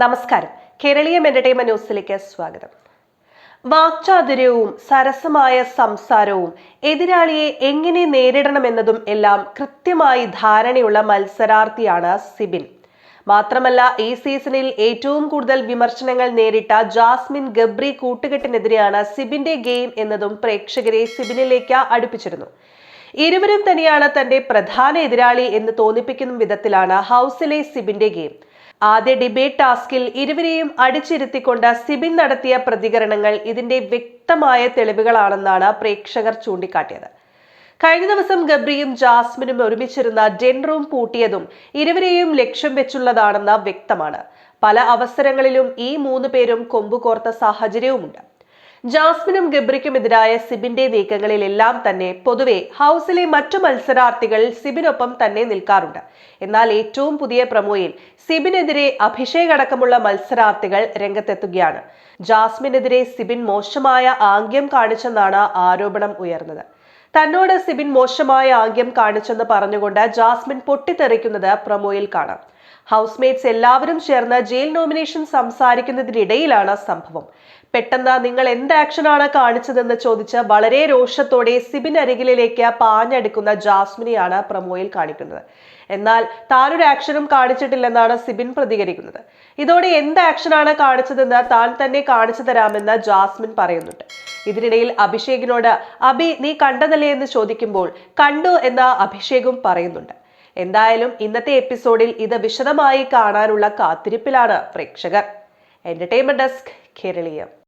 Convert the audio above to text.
നമസ്കാരം. കേരളീയം എന്റർടൈൻമെന്റ് ന്യൂസിലേക്ക് സ്വാഗതം. വാക്ചാതുര്യവും സരസമായ സംസാരവും എതിരാളിയെ എങ്ങനെ നേരിടണമെന്നതും എല്ലാം കൃത്യമായി ധാരണയുള്ള മത്സരാർത്ഥിയാണ് സിബിൻ. മാത്രമല്ല ഈ സീസണിൽ ഏറ്റവും കൂടുതൽ വിമർശനങ്ങൾ നേരിട്ട ജാസ്മിൻ ഗബ്രി കൂട്ടുകെട്ടിനെതിരെയാണ് സിബിന്റെ ഗെയിം എന്നതും പ്രേക്ഷകരെ സിബിനിലേക്ക് അടുപ്പിച്ചിരുന്നു. ഇരുവരും തന്നെയാണ് തന്റെ പ്രധാന എതിരാളി എന്ന് തോന്നിപ്പിക്കുന്ന വിധത്തിലാണ് ഹൗസിലെ സിബിന്റെ ഗെയിം. ആദ്യ ഡിബേറ്റ് ടാസ്കിൽ ഇരുവരെയും അടിച്ചിരുത്തിക്കൊണ്ട് സിബിൻ നടത്തിയ പ്രതികരണങ്ങൾ ഇതിന്റെ വ്യക്തമായ തെളിവുകളാണെന്നാണ് പ്രേക്ഷകർ ചൂണ്ടിക്കാട്ടിയത്. കഴിഞ്ഞ ദിവസം ഗബ്രിയും ജാസ്മിനും ഒരുമിച്ചിരുന്ന ഡെൻ റൂം പൂട്ടിയതും ഇരുവരെയും ലക്ഷ്യം വെച്ചുള്ളതാണെന്ന് വ്യക്തമാണ്. പല അവസരങ്ങളിലും ഈ മൂന്ന് പേരും കൊമ്പുകോർത്ത സാഹചര്യവുമുണ്ട്. ജാസ്മിനും ഗബ്രിക്കുമെതിരായ സിബിന്റെ നീക്കങ്ങളിലെല്ലാം തന്നെ പൊതുവെ ഹൗസിലെ മറ്റു മത്സരാർത്ഥികൾ സിബിനൊപ്പം തന്നെ നിൽക്കാറുണ്ട്. എന്നാൽ ഏറ്റവും പുതിയ പ്രമോയിൽ സിബിനെതിരെ അഭിഷേക് അടക്കമുള്ള മത്സരാർത്ഥികൾ രംഗത്തെത്തുകയാണ്. ജാസ്മിനെതിരെ സിബിൻ മോശമായ ആംഗ്യം കാണിച്ചെന്നാണ് ആരോപണം ഉയർന്നത്. തന്നോട് സിബിൻ മോശമായ ആംഗ്യം കാണിച്ചെന്ന് പറഞ്ഞുകൊണ്ട് ജാസ്മിൻ പൊട്ടിത്തെറിക്കുന്നത് പ്രമോയിൽ കാണാം. ഹൗസ്മേറ്റ്സ് എല്ലാവരും ചേർന്ന് ജയിൽ നോമിനേഷൻ സംസാരിക്കുന്നതിനിടയിലാണ് സംഭവം. പെട്ടെന്ന് നിങ്ങൾ എന്ത് ആക്ഷനാണ് കാണിച്ചതെന്ന് ചോദിച്ച് വളരെ രോഷത്തോടെ സിബിൻ അരികിലേക്ക് പാഞ്ഞെടുക്കുന്ന ജാസ്മിനെയാണ് പ്രമോയിൽ കാണിക്കുന്നത്. എന്നാൽ താനൊരു ആക്ഷനും കാണിച്ചിട്ടില്ലെന്നാണ് സിബിൻ പ്രതികരിക്കുന്നത്. ഇതോടെ എന്ത് ആക്ഷനാണ് കാണിച്ചതെന്ന് താൻ തന്നെ കാണിച്ചു തരാമെന്ന് ജാസ്മിൻ പറയുന്നുണ്ട്. ഇതിനിടയിൽ അഭിഷേകിനോട് അബി നീ കണ്ടതല്ലേ? എന്ന് ചോദിക്കുമ്പോൾ കണ്ടു എന്ന് അഭിഷേകും പറയുന്നുണ്ട്. എന്തായാലും ഇന്നത്തെ എപ്പിസോഡിൽ ഇത് വിശദമായി കാണാനുള്ള കാത്തിരിപ്പിലാണ് പ്രേക്ഷകർ. Entertainment desk Keraleeyam